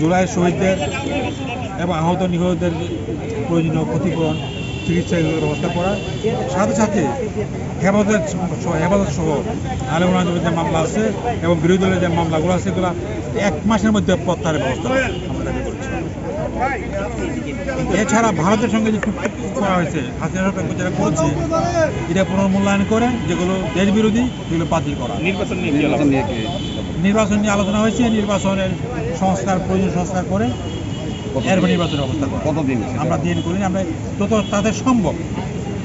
জুলাই শহীদদের এবং আহত নিহতদের প্রয়োজনীয় ক্ষতিপূরণ, চিকিৎসা ব্যবস্থা করা সাথে সাথে হেফাজত হেফাজত সহ আলমরাজ যে মামলা আছে এবং বিরোধী দলের যে মামলাগুলো আছে, এগুলো এক মাসের মধ্যে প্রত্যাহারের ব্যবস্থা এছাড়া ভারতের সঙ্গে যে চুক্তি করা হয়েছে হাসিনা সরকার যেটা করেছে এটা পুনর্মূল্যায়ন করে যেগুলো দেশ বিরোধী সেগুলো বাতিল করা। নির্বাচন নিয়ে কি নির্বাচন নিয়ে আলোচনা হয়েছে নির্বাচনের সংস্কার প্রয়োজন সংস্কার করে এরপর নির্বাচনের অবস্থা করা। কতদিন আমরা দিন করি আমরা যত তাদের সম্ভব।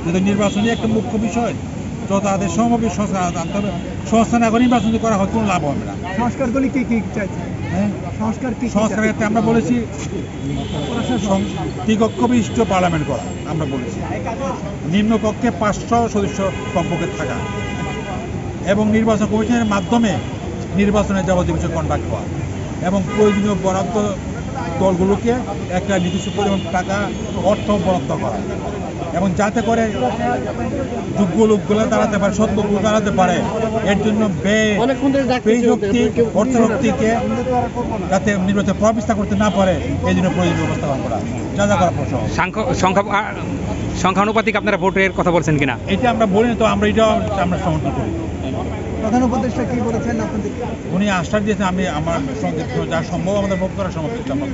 যেহেতু নির্বাচনই একটা মুখ্য বিষয় যত তাদের সংস্কার আনতে হবে সংস্কার না করে নির্বাচন করা হয় কোনো লাভ হবে না। সংস্কারগুলি কি কি চাইছে হ্যাঁ? সংস্কার কি সংস্কারের ক্ষেত্রে আমরা বলেছি ত্রিকক্ষ বিশিষ্ট পার্লামেন্ট করা আমরা বলেছি। নিম্নকক্ষে পাঁচশো সদস্য কমপক্ষে থাকা। এবং নির্বাচন কমিশনের মাধ্যমে নির্বাচনের যাবতীয় বিষয় কন্ডাক্ট করা এবং প্রয়োজনীয় বরাদ্দ দলগুলোকে একটা নির্দিষ্ট পরিমাণ টাকা অর্থ বরাদ্দ করা। এবং যাতে করে যোগ্য লোকগুলো দাঁড়াতে পারে সত্য লোকগুলো দাঁড়াতে পারে এর জন্য ব্যয় ব্যয় শক্তি অর্থ শক্তিকে যাতে নির্বাচন প্রবিস্তা করতে না পারে এই জন্য প্রয়োজনীয় ব্যবস্থা গ্রহণ করা। যা যা করা প্রশ্ন সংখ্যা সংখ্যানুপাতিক আপনারা ভোটের কথা বলছেন কিনা? এটা আমরা বলি না তো আমরা এটাও আমরা সমর্থন করি। প্রধান উপদেষ্টা কি বলেছেন আপনাদের উনি আশ্বাস দিয়েছেন আমি আমার সঙ্গে যা সম্ভব আমাদের ভোগ করার সমস্ত আমরা